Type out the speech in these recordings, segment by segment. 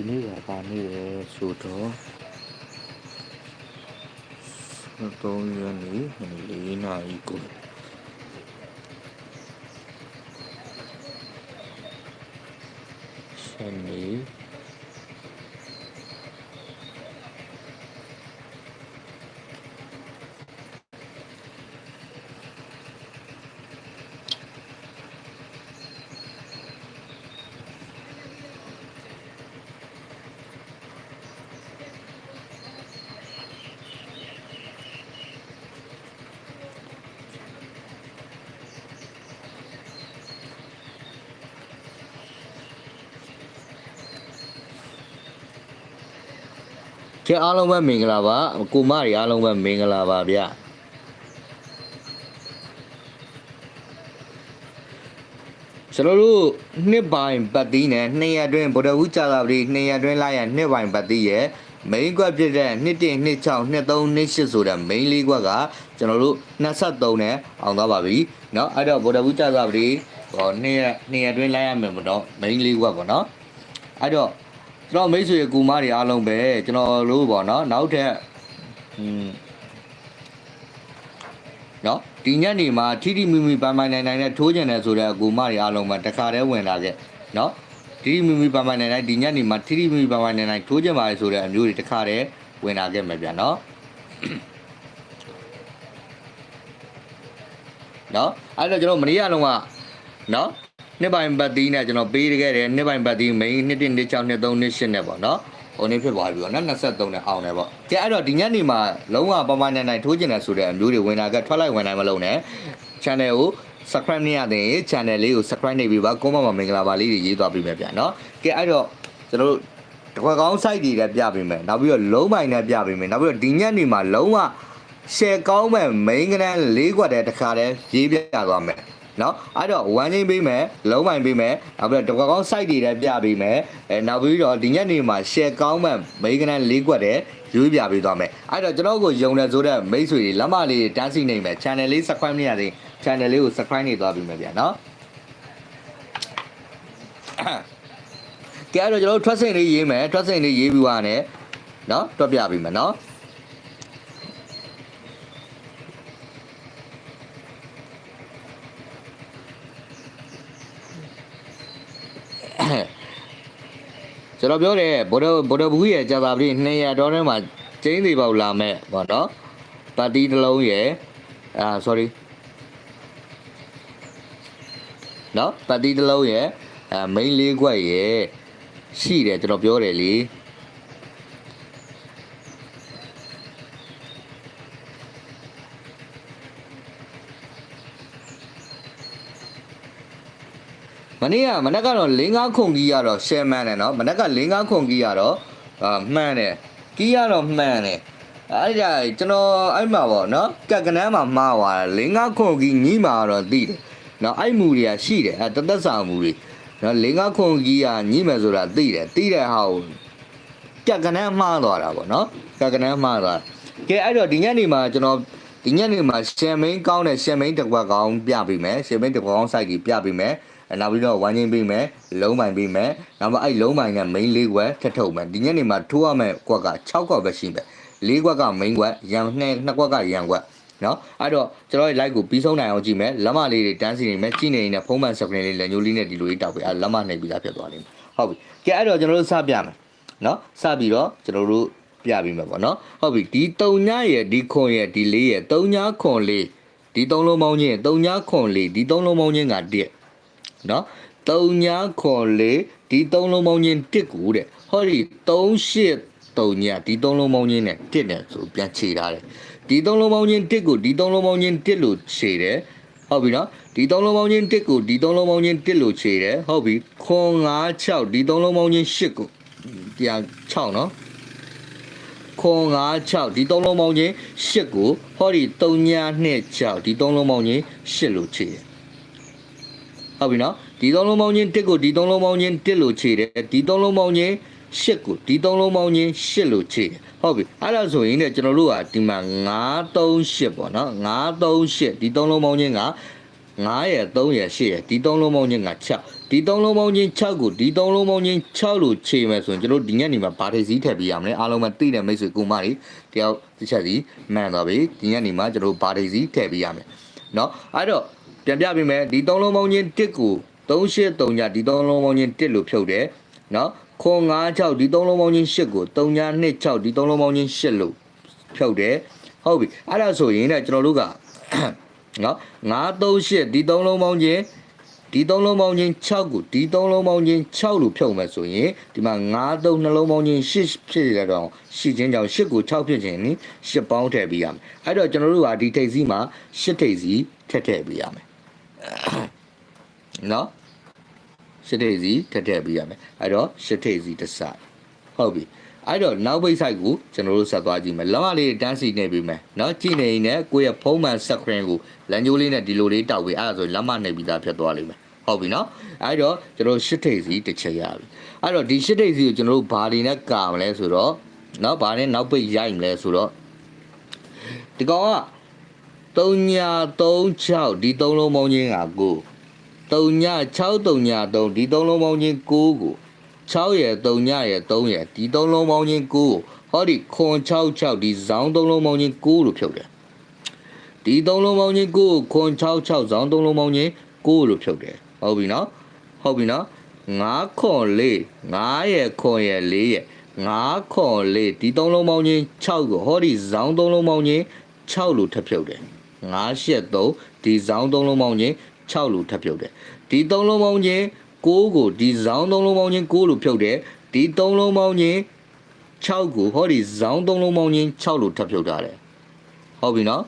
ဒီနေ့ကဘာနေ့လဲဆိုတော့3ရက်နေ့4နာရီကိုရှမ်းနေ့ ကဲအားလုံးပဲမင်္ဂလာပါကိုမတွေအားလုံးပဲမင်္ဂလာပါဗျကျွန်တော်တို့နှစ်ပိုင်းပတ်တီးနဲ့နှစ်ရက်အတွင်းဗုဒ္ဓဝုကြာသာပတိနှစ်ရက်အတွင်းလာရနှစ်ပိုင်းပတ်တီးရဲ့ main ကွက်ဖြစ်တဲ့နှစ်1 2 6 2 3 2 8ဆိုတဲ့ main လေးကွက်ကကျွန်တော်တို့23နဲ့အောင်သွားပါပြီเนาะအဲ့တော့ဗုဒ္ဓဝုကြာသာပတိဟောနှစ်ရက်နှစ်ရက်အတွင်းလာရမယ်မတော့ main လေးကွက်ပေါ့เนาะအဲ့တော့ ကျွန်တော်မိတ်ဆွေကူမတွေအားလုံးပဲကျွန်တော်လို့ပေါ့နော်နောက်ထပ်อืมနော်ဒီညနေမှာထီထီမီမီပန်ပန်နိုင်နိုင်နဲ့ထိုးကျင်တယ်ဆိုတဲ့အကူမတွေအားလုံးပဲတခါတည်းဝင်လာခဲ့နော်ထီထီမီမီပန်ပန်နိုင်နိုင်ဒီညနေမှာထီထီမီမီပန်ပန်နိုင်နိုင်ထိုးကျင်ပါလေဆိုတဲ့အမျိုးတွေတခါတည်းဝင်လာခဲ့မှာဗျာနော်နော်အဲ့တော့ကျွန်တော်မနေ့ကလုံးကနော် နှစ်ပိုင်းပတ်တီးနဲ့ကျွန်တော်ပေးခဲ့တယ်နှစ်ပိုင်းပတ်တီး main 2 1 2 6 2 3 2 8နဲ့ပေါ့နော်ဟိုနေ့ဖြစ်သွားပြီပေါ့နော်23နဲ့အောင်တယ်ပေါ့ကဲအဲ့တော့ဒီညနေမှာလုံးဝပမာနိုင်နိုင်ထိုးကျင်တယ်ဆိုတဲ့အမျိုးတွေဝင်လာကထွက်လိုက်ဝင်နိုင်မလုံးနဲ့ channel ကို subscribe နေရတဲ့ channel လေးကို subscribe နေပြီးပါကိုမမမင်္ဂလာပါလေးတွေရေးသွားပြီးမယ်ဗျာနော်ကဲအဲ့တော့ကျွန်တော်တို့တခွက်ကောင်း site တွေလည်းပြပေးမယ်နောက်ပြီးတော့လုံးမိုင်လည်းပြပေးမယ်နောက်ပြီးတော့ဒီညနေမှာလုံးဝ share ကောင်းမဲ့ main ကနန်း၄ခွက်တည်းတစ်ခါတည်းရေးပြသွားမယ် နော်အဲ့တော့ဝမ်းချင်းပေးမယ်လုံးမိုင်ပေးမယ်နောက်ပြီးတော့တကွက်ကောင်း site တွေလည်းပြပေးမယ်အဲနောက်ပြီးတော့ဒီညနေမှာ share ကောင်းမဲ့ main ကနန်း၄ခွက်တည်းရွေးပြပေးသွားမယ်အဲ့တော့ကျွန်တော်ကိုယုံတယ်ဆိုတဲ့မိတ်ဆွေတွေလက်မလေးတန်းစီနေမယ် channel လေး subscribe နေရသေး channel လေးကို subscribe နေသွားပြီမယ်ဗျာနော်ကဲအဲ့တော့ကျွန်တော်တို့ထွက်စိန်လေးရေးမယ်ထွက်စိန်လေးရေးပြီးသွားတယ်နော်တွက်ပြပြီမယ်နော် ကျွန်တော်ပြောတယ်ဗော်ဒဗော်ဒဘူးရဲ့ကြာသာပတိ200ဒေါ်လာမှာကျင်းသေးပေါက်လာမဲ့ပေါ့နော်ပါတီတစ်လုံးရဲ့အာ sorry နော်ပါတီတစ်လုံးရဲ့အာ main လေးခွက်ရဲ့ရှိတယ်ကျွန်တော်ပြောတယ်လေ မနေ့ကမနေ့ကတော့၄၅ခုန်ကြီးရတော့ share man တယ်နော်မနေ့က၄၅ခုန်ကြီးရတော့အာမှန်တယ်ကြီးရတော့မှန်တယ်အဲ့ဒါကျွန်တော်အဲ့မှာပေါ့နော်ကက်ကနန်းမှာမှားသွားတယ်၄၅ခုန်ကြီးညီးမှာတော့သိတယ်နော်အဲ့မူတွေကရှိတယ်အဲ့တသက်စာမူတွေနော်၄၅ခုန်ကြီးကညီးမယ်ဆိုတာသိတယ်သိတဲ့ဟာကိုကက်ကနန်းမှားသွားတာပေါ့နော်ကက်ကနန်းမှားသွားကဲအဲ့တော့ဒီညနေမှာကျွန်တော်ဒီညနေမှာရှမ်မိန်ကောင်းတဲ့ရှမ်မိန်တစ်ခွက်ကောင်းပြပေးမယ်ရှမ်မိန်တစ်ခွက်ကောင်း site ကြီးပြပေးမယ်အဲ နောက်ပြီးတော့ဝမ်းချင်းပေးမယ်လုံးပိုင်ပေးမယ်နောက်မှအဲ့လုံးပိုင်က main ၄ခွက်ထပ်ထုတ်မယ်ဒီညနေမှာထိုးရမယ့်ကွက်က6ကွက်ပဲရှိမယ်၄ကွက်က main ကွက်ရန်2နှစ်ကွက်ကရန်ကွက်နော်အဲ့တော့ကျွန်တော်ရဲ့ live ကိုပြီးဆုံးနိုင်အောင်ကြည့်မယ်လက်မလေးတွေတန်းစီနေမယ်ကြည့်နေရင်ဖုံးမှန် screen လေးလက်ညှိုးလေးနဲ့ဒီလိုလေးတောက်ပေးအဲလက်မနှိပ်ပြီးသားဖြစ်သွားလိမ့်မယ်ဟုတ်ပြီကဲအဲ့တော့ကျွန်တော်တို့စပြမယ်နော်စပြီးတော့ကျွန်တော်တို့ပြပြီးမယ်ပေါ့နော်ဟုတ်ပြီဒီ3ညရဲ့ဒီခွန်ရဲ့ဒီ4ရဲ့3ညခွန်လေးဒီ3လုံးပေါင်းချင်း3ညခွန်လေးဒီ3လုံးပေါင်းချင်းက1 နော်3ညခွန်လေးဒီ3လုံးပေါင်းချင်း1ကိုတဲ့ဟောဒီ38 3ညဒီ3လုံးပေါင်းချင်းနဲ့1နဲ့ဆိုပြန်ခြေထားတယ်ဒီ3လုံးပေါင်းချင်း1ကိုဒီ3လုံးပေါင်းချင်း1လို့ခြေတယ်ဟုတ်ပြီနော်ဒီ3လုံးပေါင်းချင်း1ကိုဒီ3လုံးပေါင်းချင်း1လို့ခြေတယ်ဟုတ်ပြီခွန်5 6ဒီ3လုံးပေါင်းချင်း8ကိုတရား6နော်ခွန်5 6ဒီ3လုံးပေါင်းချင်း8ကိုဟောဒီ3ည2 6ဒီ3လုံးပေါင်းချင်း8လို့ခြေတယ် ဟုတ်ပြီနော်ဒီ3လုံးပေါင်းချင်း1ကိုဒီ3လုံးပေါင်းချင်း1လို့ခြေတယ်ဒီ3လုံးပေါင်းချင်း8ကိုဒီ3လုံးပေါင်းချင်း8လို့ခြေတယ်ဟုတ်ပြီအဲ့ဒါဆိုရင်ねကျွန်တော်တို့ကဒီမှာ938ပေါ့နော်938ဒီ3လုံးပေါင်းချင်းက9ရယ်3ရယ်8ရယ်ဒီ3လုံးပေါင်းချင်းက6ဒီ ဒီသုံးလုံးပေါင်းချင်း6ကိုဒီသုံးလုံးပေါင်းချင်း6လို့ခြေမယ်ဆိုရင်ကျွန်တော်ဒီညနေမှာဘာထိပ်စည်းထည့်ပေးရမလဲအားလုံးပဲသိတဲ့မိတ်ဆွေကူမတွေတယောက်တစ်ချက်စီမှန်သွားပြီဒီညနေမှာကျွန်တော်ဘာထိပ်စည်းထည့်ပေးရမယ်เนาะအဲ့တော့ ပြန်ပြပေးမယ်ဒီသုံးလုံးပေါင်းချင်း1ကို383ညဒီသုံးလုံးပေါင်းချင်း1လို့ဖြုတ်တယ်နော်ခွန်96ဒီသုံးလုံးပေါင်းချင်း8ကို3ည26ဒီသုံးလုံးပေါင်းချင်း8လို့ဖြုတ်တယ်ဟုတ်ပြီအဲ့ဒါဆိုရင်လည်းကျွန်တော်တို့ကနော်938ဒီသုံးလုံးပေါင်းချင်းဒီသုံးလုံးပေါင်းချင်း6ကိုဒီသုံးလုံးပေါင်းချင်း6လို့ဖြုတ်မယ်ဆိုရင်ဒီမှာ9သုံးနှလုံးပေါင်းချင်း8ဖြစ်ရတော့ရှိချင်းကြောင့်8ကို6ဖြစ်ခြင်းနိ8ပေါင်းထည့်ပေးရမယ်အဲ့တော့ကျွန်တော်တို့ကဒီထိပ်စီးမှာ8ထိပ်စီးထည့်ထည့်ပေးရမယ် နော်8ထိပ်စီးထည့်ထည့်ပေးရမယ်အဲ့တော့8ထိပ်စီးတစ်စဟုတ်ပြီအဲ့တော့နောက်ဘိတ်ဆိုင်ကိုကျွန်တော်တို့ဆက်သွားကြည့်မယ်လက်မလေးတန်းစီနေပြီမယ်เนาะကြည့်နေရင်လည်းကိုယ့်ရဲ့ဖုံးမှန်စခရင်ကိုလမ်းကြိုးလေးနဲ့ဒီလိုလေးတောက်ပြီးအဲ့ဒါဆိုလက်မနေပြီးသားဖြစ်သွားလိမ့်မယ်ဟုတ်ပြီเนาะအဲ့တော့ကျွန်တော်ရှစ်ထိပ်စီတစ်ချက်ရပြီအဲ့တော့ဒီရှစ်ထိပ်စီကိုကျွန်တော်တို့ဘာတွေနဲ့ကာမလဲဆိုတော့เนาะဘာနဲ့နောက်ပိတ်ရိုက်မလဲဆိုတော့ဒီကောင်က 3ညာ36ဒီ3လုံးပေါင်းချင်းကကို3ညာ6 3ညာ3ဒီ3လုံးပေါင်းချင်း9ကို6ရယ်3ညရယ်3ရယ်ဒီ3လုံးပေါင်းချင်း9ကိုဟောဒီခွန်66ဒီဇောင်း3လုံးပေါင်းချင်း9လို့ဖြုတ်တယ်ဒီ3လုံးပေါင်းချင်း9ကိုခွန်66ဇောင်း3လုံးပေါင်းချင်း9လို့ဖြုတ်တယ်ဟုတ်ပြီနော်ဟုတ်ပြီနော်9ခွန်4 9ရယ်ခွန်ရယ်4ရယ်9ခွန်4ဒီ3လုံးပေါင်းချင်း6ကိုဟောဒီဇောင်း3လုံးပေါင်းချင်း6လို့ထပ်ဖြုတ်တယ် 9ရှက်3ဒီဇောင်း3လုံးပေါင်းချင်း6လို့ထပ်ဖြုတ်တယ်ဒီ3လုံးပေါင်းချင်း6ကိုဒီဇောင်း3လုံးပေါင်းချင်း6လို့ဖြုတ်တယ်ဒီ3လုံးပေါင်းချင်း6ကိုဟောဒီဇောင်း3လုံးပေါင်းချင်း6လို့ထပ်ဖြုတ်ထားတယ်ဟုတ်ပြီနော်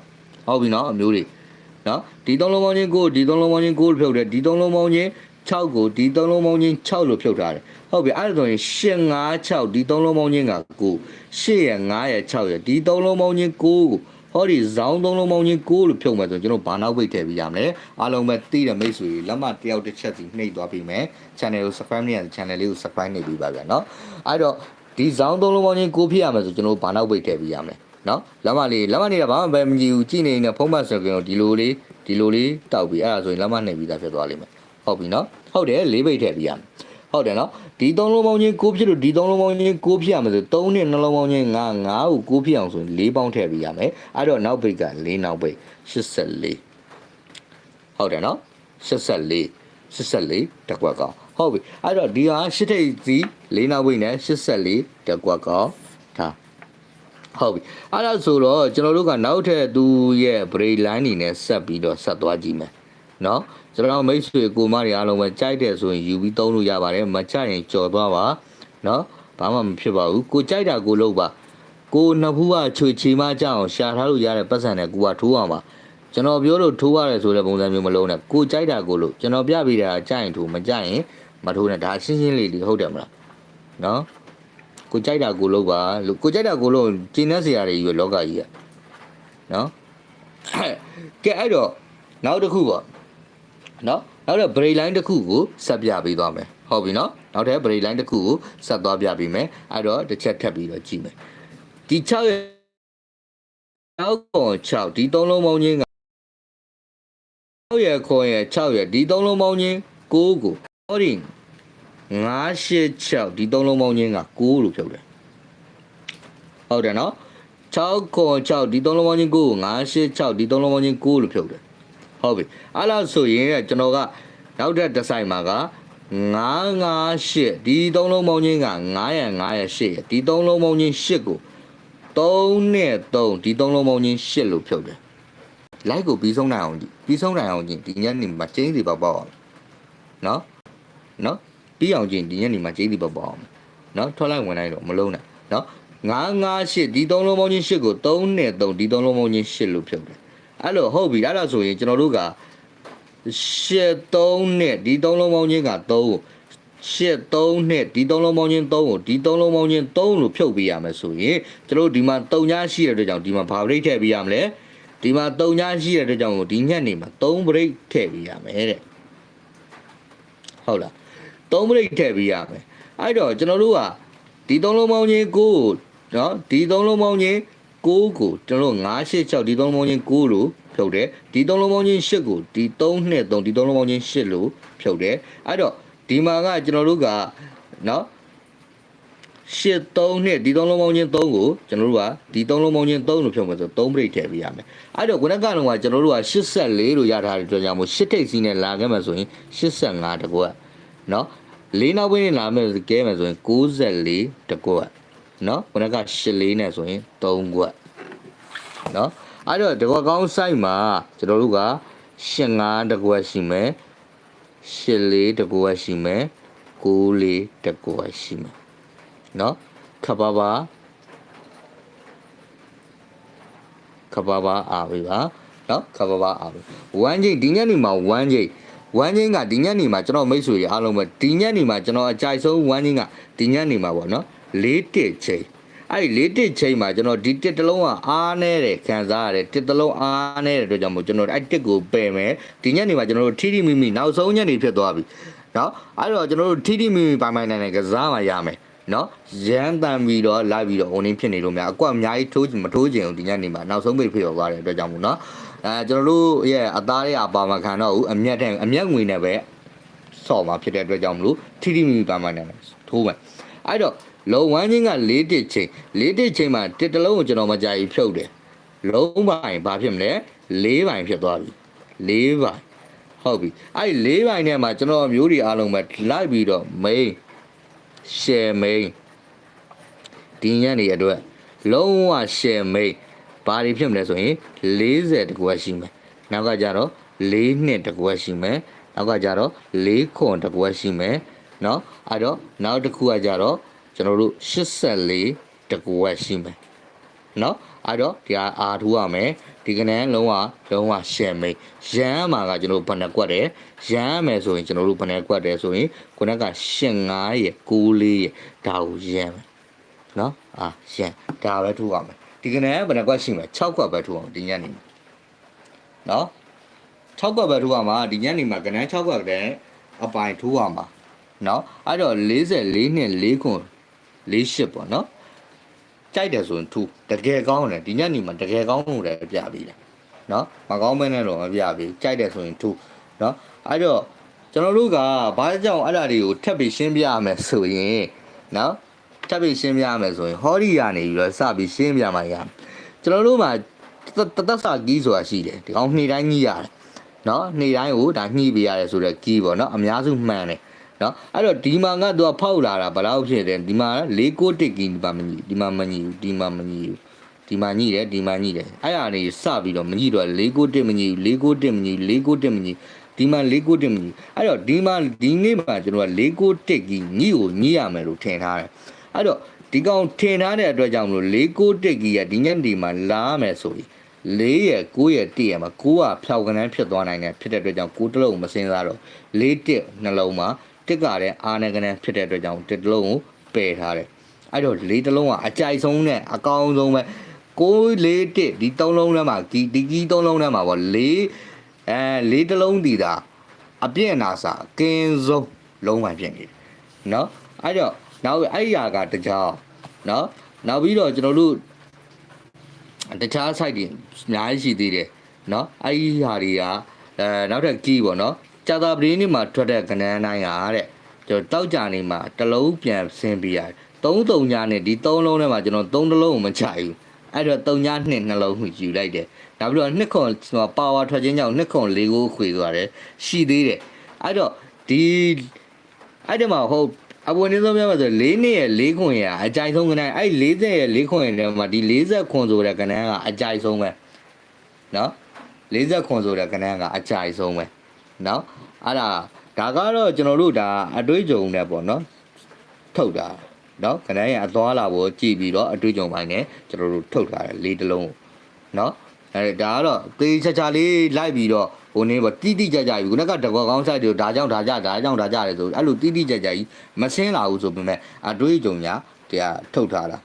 ဟုတ်ပြီနော်အမျိုးတွေနော်ဒီ3လုံးပေါင်းချင်း6ဒီ3လုံးပေါင်းချင်း6လို့ဖြုတ်တယ်ဒီ3လုံးပေါင်းချင်း6ကိုဒီ3လုံးပေါင်းချင်း6လို့ဖြုတ်ထားတယ်ဟုတ်ပြီအဲ့ဒါဆိုရင်8 5 6ဒီ3လုံးပေါင်းချင်းက9 8ရယ်9ရယ်6ရယ်ဒီ3လုံးပေါင်းချင်း9ကို ဟောဒီဇောင်း3လုံးပေါင်းချင်း9လို့ဖြုတ်မယ်ဆိုရင်ကျွန်တော်ဘာနောက်ပိတ်ထည့်ပေးရမလဲအားလုံးပဲသိတဲ့မိတ်ဆွေတွေလက်မတစ်ယောက်တစ်ချက်စီနှိပ်သွားပြီးမယ် channel ကို subscribe နေရတဲ့ channel လေးကို subscribe နေပြီးပါဗျာเนาะအဲ့တော့ဒီဇောင်း3လုံးပေါင်းချင်း9ဖြစ်ရမယ်ဆိုကျွန်တော်ဘာနောက်ပိတ်ထည့်ပေးရမလဲเนาะလက်မလေးလက်မနေတာဘာမှပဲမကြည့်ဘူးကြည့်နေနေဖုန်းမဆက်ကြရင်ဒီလိုလေးဒီလိုလေးတောက်ပြီးအဲ့ဒါဆိုရင်လက်မနှိပ်ပြီးသားဖြစ်သွားလိမ့်မယ်ဟုတ်ပြီเนาะဟုတ်တယ်၄ပိတ်ထည့်ပေးရမယ် ဟုတ်တယ်နော်ဒီ3လုံးပေါင်းချင်း6ဖြစ်လို့ဒီ3လုံးပေါင်းချင်း6ဖြစ်ရမယ်ဆို3နဲ့နှလုံးပေါင်းချင်း9 9ကို6ဖြစ်အောင်ဆိုရင်4ပေါင်းထည့်ပေးရမယ်အဲ့တော့နောက်ပိတ်က4နောက်ပိတ်84ဟုတ်တယ်နော်84 84တက်ကွက်ကောင်ဟုတ်ပြီအဲ့တော့ဒီဟာ8ထိပ်စီ4နောက်ပိတ်နဲ့84တက်ကွက်ကောင်ထားဟုတ်ပြီအဲ့ဒါဆိုတော့ကျွန်တော်တို့ကနောက်ထပ်သူရဲ့ break line နေနဲ့ဆက်ပြီးတော့ဆက်သွားကြည့်မယ်เนาะ ကျွန်တော်မိတ်ဆွေကိုမတွေအားလုံးပဲကြိုက်တယ်ဆိုရင်ယူပြီးသုံးလို့ရပါတယ်မကြိုက်ရင်ကြော်သွားပါเนาะဘာမှမဖြစ်ပါဘူးကိုကြိုက်တာကိုလုပ်ပါကိုနှစ်ဖူးကချွေချီမကြအောင်ရှာထားလို့ရတဲ့ပတ်စံနဲ့ကိုကထိုးအောင်ပါကျွန်တော်ပြောလို့ထိုးရတယ်ဆိုတဲ့ပုံစံမျိုးမလုံးနဲ့ကိုကြိုက်တာကိုလို့ကျွန်တော်ပြပေးတာကြိုက်ရင်ထိုးမကြိုက်ရင်မထိုးနဲ့ဒါရှင်းရှင်းလေးလေးဟုတ်တယ်မလားเนาะကိုကြိုက်တာကိုလုပ်ပါလို့ကိုကြိုက်တာကိုလို့ကျင်းနေစရာတွေကြီးပဲလောကကြီးကနော်ကဲအဲ့တော့နောက်တစ်ခုပေါ့ နော်နောက်တော့ brain line တစ်ခုကိုဆက်ပြပေးသွားမယ်ဟုတ်ပြီနော်နောက်ထပ် brain line တစ်ခုကိုဆက်သွားပြပေးမယ်အဲ့တော့တစ်ချက်ထပ်ပြီးတော့ကြည့်မယ်ဒီ6ရဲ့နောက်ကောင်6ဒီသုံးလုံးပေါင်းချင်းက6ရဲ့ခွန်ရဲ့6ရဲ့ဒီသုံးလုံးပေါင်းချင်း9ကိုဟောဒီ986ဒီသုံးလုံးပေါင်းချင်းက9လို့ဖြုတ်တယ်ဟုတ်တယ်နော်6ခွန်6ဒီသုံးလုံးပေါင်းချင်း9ကို986ဒီသုံးလုံးပေါင်းချင်း9လို့ဖြုတ်တယ် ဟုတ်ပြီအဲ့လားဆိုရင်ကျွန်တော်ကနောက်တဲ့ဒီဇိုင်မှာက958ဒီသုံးလုံးပေါင်းချင်းက900 908ဒီသုံးလုံးပေါင်းချင်း8ကို3နဲ့3ဒီသုံးလုံးပေါင်းချင်း8လို့ဖြုတ်တယ်လိုက်ကိုပြီးဆုံးနိုင်အောင်ကြည့်ပြီးဆုံးနိုင်အောင်ကြည့်ဒီညနေမှာကျင်းစီပေါက်ပေါက်အောင်နော်နော်ပြီးအောင်ကြည့်ဒီညနေမှာကျင်းစီပေါက်ပေါက်အောင်နော်ထွက်လိုက်ဝင်လိုက်တော့မလုံးနဲ့နော်958ဒီသုံးလုံးပေါင်းချင်း8ကို3နဲ့3ဒီသုံးလုံးပေါင်းချင်း8လို့ဖြုတ်တယ် အဲ့လိုဟုတ်ပြီအဲ့ဒါဆိုရင်ကျွန်တော်တို့ကရှစ်3နဲ့ဒီ3လုံးပေါင်းချင်းက3ကိုရှစ်3နဲ့ဒီ3လုံးပေါင်းချင်း3ကိုဒီ3လုံးပေါင်းချင်း3လို့ဖြုတ်ပေးရမယ်ဆိုရင်ကျွန်တော်တို့ဒီမှာ3ညရှိတဲ့အတွက်ကြောင့်ဒီမှာဘာ break ထည့်ပေးရမလဲဒီမှာ3ညရှိတဲ့အတွက်ကြောင့်ဒီညက်နေမှာ3 break ထည့်ပေးရမယ်တဲ့ဟုတ်လား3 break ထည့်ပေးရမယ်အဲ့တော့ကျွန်တော်တို့ကဒီ3လုံးပေါင်းချင်းကိုနော်ဒီ3လုံးပေါင်းချင်း 6ကိုကျွန်တော်တို့986ဒီ3လုံးပေါင်းချင်း6လို့ဖြုတ်တယ်ဒီ3လုံးပေါင်းချင်း8ကိုဒီ3နဲ့3ဒီ3လုံးပေါင်းချင်း8လို့ဖြုတ်တယ်အဲ့တော့ဒီမှာကကျွန်တော်တို့ကနော်ရှစ်3နှစ်ဒီ3လုံးပေါင်းချင်း3ကိုကျွန်တော်တို့ကဒီ3လုံးပေါင်းချင်း3လို့ဖြုတ်မယ်ဆို3 break ထည့်ပေးရမယ်အဲ့တော့ခုနကတော့ကကျွန်တော်တို့က84လို့ရထားတဲ့အတွက်ကြောင့်မို့8ထိပ်စီးနဲ့လာခဲ့မယ်ဆိုရင်85တကွက်နော်လေးနောက်ပိုင်းနဲ့လာမယ်ဆိုကဲမယ်ဆိုရင်94တကွက် နော်ခုနက84နဲ့ဆိုရင်3ကွက်နော်အဲ့တော့တကွက်ကောင်း site မှာကျွန်တော်တို့က85တကွက်ရှိမယ်84တကွက်ရှိမယ်94တကွက်ရှိမယ်နော်ခပ်ပါပါခပ်ပါပါအားပြီပါနော်ခပ်ပါပါအားပြီဝမ်းချိန်ဒီညနေမှာဝမ်းချိန်ဝမ်းချိန်ကဒီညနေမှာကျွန်တော်မိတ်ဆွေတွေအားလုံးပဲဒီညနေမှာကျွန်တော်အကြိုက်ဆုံးဝမ်းချိန်ကဒီညနေမှာပေါ့နော် လေးတစ်ချိန်အဲ့ဒီလေးတစ်ချိန်မှာကျွန်တော်ဒီတစ်တစ်လုံးကအားနေတယ်ခံစားရတယ်တစ်တစ်လုံးအားနေတယ်အတွက်ကြောင့်မို့ကျွန်တော်အဲ့တစ်ကိုပယ်မယ်ဒီညနေမှာကျွန်တော်တို့ထီထီမိမိနောက်ဆုံးညနေဖြစ်သွားပြီနော်အဲ့တော့ကျွန်တော်တို့ထီထီမိမိပိုင်ပိုင်နိုင်နိုင်ကစားမှရမယ်နော်ရမ်းတန်ပြီးတော့လိုက်ပြီးတော့ဟိုနင်းဖြစ်နေလို့များအကွက်အများကြီးထိုးမထိုးကျင်ဘူးဒီညနေမှာနောက်ဆုံးပိတ်ဖြစ်သွားတဲ့အတွက်ကြောင့်မို့နော်အဲကျွန်တော်တို့ရဲ့အသားရဲ့အပါမခံတော့ဘူးအမျက်တဲ့အမျက်ငွေနဲ့ပဲဆော့မှာဖြစ်တဲ့အတွက်ကြောင့်မလို့ထိထိမိမိပါမှန်းတယ်ထိုးမယ်အဲ့တော့ လုံဝမ်းချင်းက၄တစ်ချိန်၄တစ်ချိန်မှာတစ်တလုံးကိုကျွန်တော်မကြိုက်ဖြုတ်တယ်လုံးပိုင်ဘာဖြစ်မလဲ၄ပိုင်ဖြစ်သွားပြီ၄ပိုင်ဟုတ်ပြီအဲ့ဒီ၄ပိုင်ထဲမှာကျွန်တော်မျိုးတွေအားလုံးပဲလိုက်ပြီးတော့ main share main ဒီညနေအတွက်လုံးဝ share main ဘာတွေဖြစ်မလဲဆိုရင်40တကွက်ရှိမယ်နောက်ကကြတော့4နှစ်တကွက်ရှိမယ်နောက်ကကြတော့4ခွန်တကွက်ရှိမယ်เนาะအဲ့တော့နောက်တစ်ခုကကြတော့ ကျွန်တော်တို့84တကွက်ရှိမယ်เนาะအဲ့တော့ဒီဟာအာထူးရမယ်ဒီကနန်းလုံးဝလုံးဝ share main ရမ်းမှာကကျွန်တော်တို့ဘယ်နှကွက်တယ်ရမ်းမယ်ဆိုရင်ကျွန်တော်တို့ဘယ်နှကွက်တယ်ဆိုရင်ခုနက85ရဲ့94ရဲ့ဒါကိုရမ်းမယ် နော်အာရှင်းဒါပဲထိုးအောင်မယ်ဒီကနေ့ဘယ်နှကွက်ရှိမလဲ6ကွက်ပဲထိုးအောင်ဒီညနေမှာနော်6ကွက်ပဲထိုးအောင်ပါဒီညနေမှာကနန်း6ကွက်တဲ့အပိုင်ထိုးအောင်ပါနော်အဲ့တော့44နှစ်4ခွန် 48ပေါ့နော်ကြိုက်တယ်ဆိုရင်ထိုးတကယ်ကောင်းတယ်ဒီညနေမှာတကယ်ကောင်းလို့လည်းပြပြီးတယ်နော်မကောင်းမဲနဲ့တော့မပြပြီးကြိုက်တယ်ဆိုရင်ထိုးနော်အဲ့တော့ကျွန်တော်တို့ကဘာကြောင့်အဲ့ဒါတွေကိုထပ်ပြီးရှင်းပြရမယ်ဆိုရင်နော်ထပ်ပြီးရှင်းပြရမယ်ဆိုရင်ဟောဒီကနေပြီးတော့စပြီးရှင်းပြမှရမယ်ကျွန်တော်တို့မှာတသက်စာကီးဆိုတာရှိတယ်ဒီကောင်နေ့တိုင်းညှိရတယ်နော်နေ့တိုင်းကိုဒါညှိပေးရတယ်ဆိုတော့ကီးပေါ့နော်အများစုမှန်တယ် နော်အဲ့တော့ဒီမှာကသူကဖောက်လာတာဘယ်လောက်ဖြစ်တယ်ဒီမှာ၄ကိုတစ်ကီးဒီမှာမညှိဒီမှာမညှိဘူးဒီမှာမညှိဘူးဒီမှာညှိတယ်ဒီမှာညှိတယ်အဲ့ဟာနေစပြီးတော့မညှိတော့၄ကိုတစ်မညှိဘူး၄ကိုတစ်မညှိဘူး၄ကိုတစ်မညှိဒီမှာ၄ကိုတစ်မညှိအဲ့တော့ဒီမှာဒီနေ့မှာကျွန်တော်က၄ကိုတစ်ကီးညှိကိုညှိရမယ်လို့ထင်ထားတယ်အဲ့တော့ဒီကောင်ထင်ထားတဲ့အတွက်ကြောင့်မလို့၄ကိုတက်ကြီးကဒီညနေမှာလာမယ်ဆိုရင်၄ရဲ့9ရဲ့1ရဲ့မှာ9ကဖြောက်ကနန်းဖြစ်သွားနိုင်တယ်ဖြစ်တဲ့အတွက်ကြောင့်9တလုံးမစင်းစားတော့၄တက်နှလုံးမှာ တစ်ကလည်းအာနကနန်းဖြစ်တဲ့အတွက်ကြောင့်တစ်တလုံးကိုပယ်ထားတယ်အဲ့တော့၄တလုံးကအကြိုက်ဆုံးနဲ့အကောင်းဆုံးပဲ6 4တက်ဒီ3လုံးထဲမှာဒီဒီကြီး3လုံးထဲမှာပေါ့၄အဲ၄တလုံးတည်တာအပြည့်အနာစာကင်းဆုံးလုံးဝဖြစ်နေတယ်နော်အဲ့တော့နောက်အဲ့ဒီဟာကတကြောင်နော်နောက်ပြီးတော့ကျွန်တော်တို့တခြား site တွေအများကြီးရှိသေးတယ်နော်အဲ့ဒီဟာတွေကအဲနောက်ထပ် key ပေါ့နော် ကြာတာပရင်းနေ့မှာထွက်တဲ့ကဏ္ဍတိုင်းဟာတဲ့ကျွန်တော်တောက်ကြနေမှာတစ်လုံးပြန်ဆင်းပြီးရတယ်သုံးတုံညာနဲ့ဒီသုံးလုံးထဲမှာကျွန်တော်သုံးတစ်လုံးကိုမချဘူးအဲ့တော့တုံညာနှစ်နှလုံးကိုယူလိုက်တယ်နောက်ပြီးတော့နှစ်ခွန်ပါဝါထွက်ခြင်းကြောင့်နှစ်ခွန်လေးကိုခွေသွားတယ်ရှိသေးတယ်အဲ့တော့ဒီအဲ့ဒီမှာဟုတ်အပေါ်နေဆုံးပြောမှာဆို၄နှစ်ရဲ့၄ခွန်ရဲ့အကြိုက်ဆုံးကဏ္ဍအဲ့40ရဲ့၄ခွန်ရဲ့ထဲမှာဒီ40ခွန်ဆိုတဲ့ကဏ္ဍကအကြိုက်ဆုံးပဲနော်40ခွန်ဆိုတဲ့ကဏ္ဍကအကြိုက်ဆုံးပဲ နော်အဲ့ဒါဒါကတော့ကျွန်တော်တို့ဒါအတွေးကြုံနဲ့ပေါ့နော်ထုတ်တာနော်ကဏ္ဍရဲ့အသွားလာကိုကြည့်ပြီးတော့အတွေးကြုံပိုင်းနဲ့ကျွန်တော်တို့ထုတ်ထားတယ်လေးတစ်လုံးကိုနော်အဲဒါကတော့သေချာချာလေးလိုက်ပြီးတော့ဟိုနေပေါ့တိတိကျကျကြီးခုနကတကောကောင်းဆိုင်တွေဒါကြောင့်ဒါကြဒါကြောင့်ဒါကြတယ်ဆိုအဲ့လိုတိတိကျကျကြီးမစင်းလာဘူးဆိုပေမဲ့အတွေးကြုံညာတရားထုတ်ထားတာ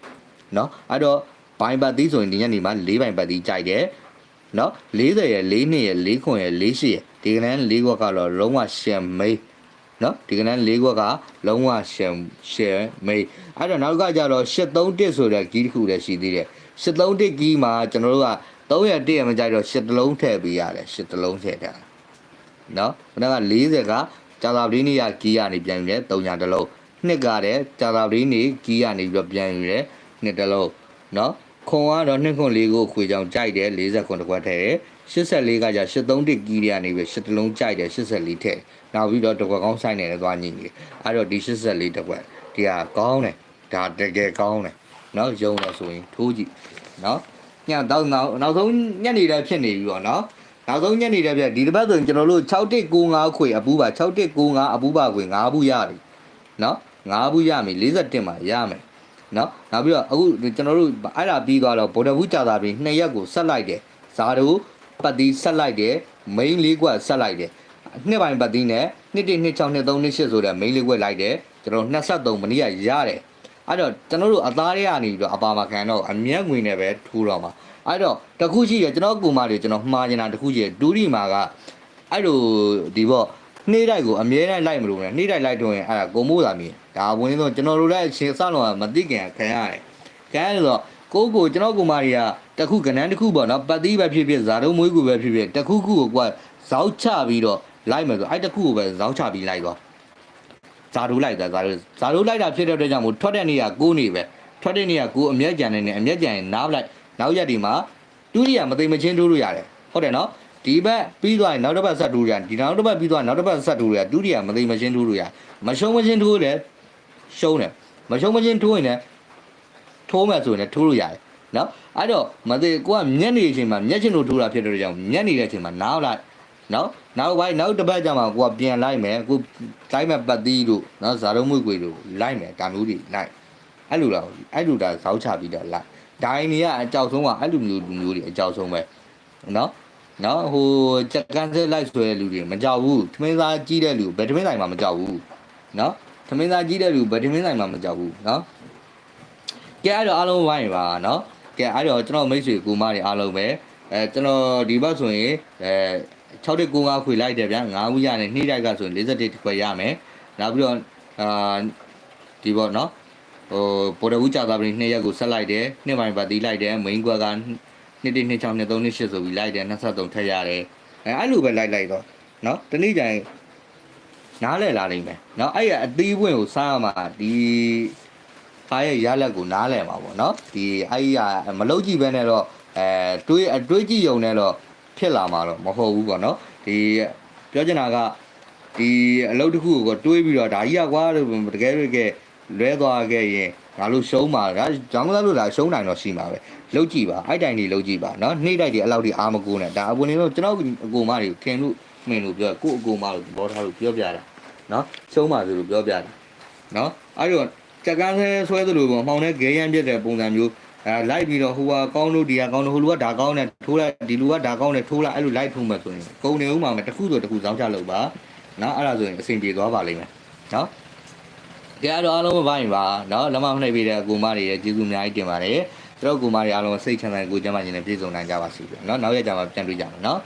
နော်အဲ့တော့ဘိုင်ပတ်သီးဆိုရင်ဒီညနေမှာ၄ဘိုင်ပတ်သီးကြိုက်တယ်နော်40ရဲ့4နှစ်ရဲ့4ခွန်ရဲ့4ရှိရဲ့ ဒီကနန်း၄ခွက်ကတော့လုံးဝရှမ်မေးနော်ဒီကနန်း၄ခွက်ကလုံးဝရှမ်ရှယ်မေးအဲ့တော့နောက်ကကြတော့831ဆိုတဲ့ဂီးတစ်ခုလည်းရှိသေးတယ်831ဂီးမှာကျွန်တော်တို့က3ရက်1ရက်မကြိုက်တော့8တလုံးထည့်ပေးရတယ်8တလုံးထည့်တာနော်ခုနက40ကကြာသာပတိနေ့ကကီးကနေပြန်ယူတယ်3ညာတစ်လုံးနှစ်ကတဲ့ကြာသာပတိနေ့ကီးကနေပြီးတော့ပြန်ယူတယ်နှစ်တစ်လုံးနော်ခွန်ကတော့နှစ်ခွန်လေးကိုခွေကြောင်ကြိုက်တယ်40ခွန်တစ်ခွက်ထည့်တယ် 84ကじゃ83တစ်ကီးတွေကနေပြီးရှစ်တလုံးကြိုက်တယ်84ထည့်နောက်ပြီးတော့တစ်ခွက်ကောင်းဆိုင်နေတယ်သွားညီနေအဲ့တော့ဒီ84တစ်ခွက်ဒီဟာကောင်းတယ်ဒါတကယ်ကောင်းတယ်နော်ယုံလို့ဆိုရင်ထိုးကြည့်နော်ညတော့နောက်နောက်ဆုံးညနေလည်းဖြစ်နေပြီပေါ့နော်နောက်ဆုံးညနေတဲ့ပြဒီတစ်ပတ်ဆိုရင်ကျွန်တော်တို့6195ခွေအပူပါ6195အပူပါခွေ9ဘူးရတယ်နော်9ဘူးရမယ်41မှာရမယ်နော်နောက်ပြီးတော့အခုကျွန်တော်တို့အဲ့ဒါပြီးသွားတော့ဗုဒ္ဓဘူးကြာတာပြီး2ရက်ကိုဆက်လိုက်တယ်ဇာတူ ပတ်တီးဆက်လိုက်တယ် main လေးကွက်ဆက်လိုက်တယ်နှစ်ပိုင်းပတ်တီးနဲ့2 1 2 6 2 3 2 8ဆိုတဲ့ main လေးကွက်လိုက်တယ်ကျွန်တော်23မနေ့ကရတယ်အဲ့တော့ကျွန်တော်တို့အသားတွေကနေပြီးတော့အပါမခံတော့အမျက်ငွေနဲ့ပဲထူတော့မှာအဲ့တော့တခုရှိရကျွန်တော်ကူမတွေကျွန်တော်မှားနေတာတခုရှိရဒူးဒီမာကအဲ့လိုဒီပေါ့နှိမ့်တိုက်ကိုအမြဲတမ်းလိုက်မလို့နဲ့နှိမ့်တိုက်လိုက်တော့ရင်အဲ့ဒါကိုမိုးတာမြင်ဒါဝင်တော့ကျွန်တော်တို့လည်းရှင်စလုံးကမသိခင်ခံရတယ်ခံရတော့ ကိုကိုကျွန်တော်ကူမတွေကတခုကနန်းတခုပေါ့နော်ပတ်သီးပဲဖြစ်ဖြစ်ဇာတုံးမွေးကူပဲဖြစ်ဖြစ်တခုခုကိုကွာဇောက်ချပြီးတော့လိုက်မယ်ဆိုအဲ့တခုကိုပဲဇောက်ချပြီးလိုက်တော့ဇာတုလိုက်တာဇာတုဇာတုလိုက်တာဖြစ်တဲ့အတွက်ကြောင့်မို့ထွက်တဲ့နေရကိုနေပဲထွက်တဲ့နေရကိုအမျက်ကြံနေနေအမျက်ကြံရင်နားပလိုက်နောက်ရက်ဒီမှာတူရီကမသိမချင်းတိုးလို့ရတယ်ဟုတ်တယ်နော်ဒီဘက်ပြီးသွားရင်နောက်တစ်ပတ်ဆက်တိုးရဒီနောက်တစ်ပတ်ပြီးသွားရင်နောက်တစ်ပတ်ဆက်တိုးရတူရီကမသိမချင်းတိုးလို့ရမရှုံးမချင်းတိုးတယ်ရှုံးတယ်မရှုံးမချင်းတိုးရင်လည်း ထိုးမယ်ဆိုရင်လည်းထိုးလို့ရတယ်နော်အဲ့တော့မသိကိုကမျက်နေအချိန်မှာမျက်ချင်းတို့ထိုးတာဖြစ်တဲ့အတွက်ကြောင့်မျက်နေတဲ့အချိန်မှာနားလိုက်နော်နောက်ပိုင်းနောက်တစ်ပတ်ကျမှကိုကပြန်လိုက်မယ်ကိုလိုက်မဲ့ပတ်သီးတို့နော်ဇာတုံးမွေကိုတို့လိုက်မယ်ဒါမျိုးတွေလိုက်အဲ့လိုလားအဲ့လိုဒါဇောက်ချပြီးတော့လိုက်ဒိုင်းနေကအကြောက်ဆုံးကအဲ့လိုမျိုးလူမျိုးတွေအကြောက်ဆုံးပဲနော်နော်ဟိုကြက်ကန်စဲလိုက်ဆွဲတဲ့လူတွေမကြောက်ဘူးထမင်းသားကြီးတဲ့လူဘယ်ထမင်းဆိုင်မှာမကြောက်ဘူးနော်ထမင်းသားကြီးတဲ့လူဘယ်ထမင်းဆိုင်မှာမကြောက်ဘူးနော် ကဲအဲ့တော့အားလုံးဝိုင်းပါနော်ကဲအဲ့တော့ကျွန်တော်မိတ်ဆွေကူမတွေအားလုံးပဲအဲကျွန်တော်ဒီဘက်ဆိုရင်အဲ6တက်95ခွေလိုက်တယ်ဗျာ9ဦးရနေနှိမ့်တိုက်ကဆိုရင်41ခွေရမယ်နောက်ပြီးတော့အာဒီပေါ့နော်ဟိုပေါ်တော်ဦးကြာသားပရင်2ရက်ကိုဆက်လိုက်တယ်နှစ်ပိုင်းပါတီးလိုက်တယ် main ကွက်က2 1 2 6 2 3 2 8ဆိုပြီးလိုက်တယ်23ထက်ရတယ်အဲအဲ့လိုပဲလိုက်လိုက်တော့နော်တနေ့ကျရင်နားလဲလာနိုင်မယ်နော်အဲ့ရအသီးပွင့်ကိုစားရမှာဒီ အားရရလက်ကိုနားလဲမှာပေါ့နော်ဒီအဲ့ရမလုတ်ကြည့်ပဲနဲ့တော့အဲတွေးအတွေးကြည့်ယုံနဲ့တော့ဖြစ်လာမှာတော့မဟုတ်ဘူးပေါ့နော်ဒီပြောချင်တာကဒီအလုပ်တစ်ခုကိုတွေးပြီးတော့ဒါကြီးကကွာလို့တကယ်တကယ်လွဲသွားခဲ့ရင်ငါတို့ရှုံးပါဒါကြောင်းသားလို့လားရှုံးနိုင်တော့ရှိမှာပဲလုတ်ကြည့်ပါအဲ့တိုင်ကြီးလုတ်ကြည့်ပါနော်နှိမ့်တိုက်တွေအဲ့လောက်ထိအားမကိုးနဲ့ဒါအဝင်နေတော့ကျွန်တော်အကူမတွေခင်လို့မင်းလို့ပြောကိုအကူမလို့ဘောထားလို့ပြောပြတာနော်ရှုံးပါဆိုလို့ပြောပြတာနော်အဲ့တော့ ကြက်ကန်းဆဲဆွဲသလိုပေါ့မှောင်တဲ့ဂဲရမ်းပြက်တဲ့ပုံစံမျိုးအဲလိုက်ပြီးတော့ဟိုကကောင်းလို့ဒီကကောင်းလို့ဟိုလူကဒါကောင်းတယ်ထိုးလိုက်ဒီလူကဒါကောင်းတယ်ထိုးလိုက်အဲ့လိုလိုက်ထိုးမှဆိုရင်ကုန်နေဦးမှာမတစ်ခုဆိုတစ်ခုစောင်းချလို့ပါနော်အဲ့ဒါဆိုရင်အဆင်ပြေသွားပါလိမ့်မယ်နော်ကြရတော့အားလုံးမပိုင်းပါနော်လက်မနှိပ်ပေးတဲ့အကူမတွေရဲ့ကျေးဇူးအများကြီးတင်ပါတယ်ကျွန်တော်အကူမတွေအားလုံးစိတ်ချမ်းသာကိုကြမ်းမှရှင်နဲ့ပြည့်စုံနိုင်ကြပါစေနော်နောက်ရက်ကျမှပြန်တွေ့ကြမှာနော်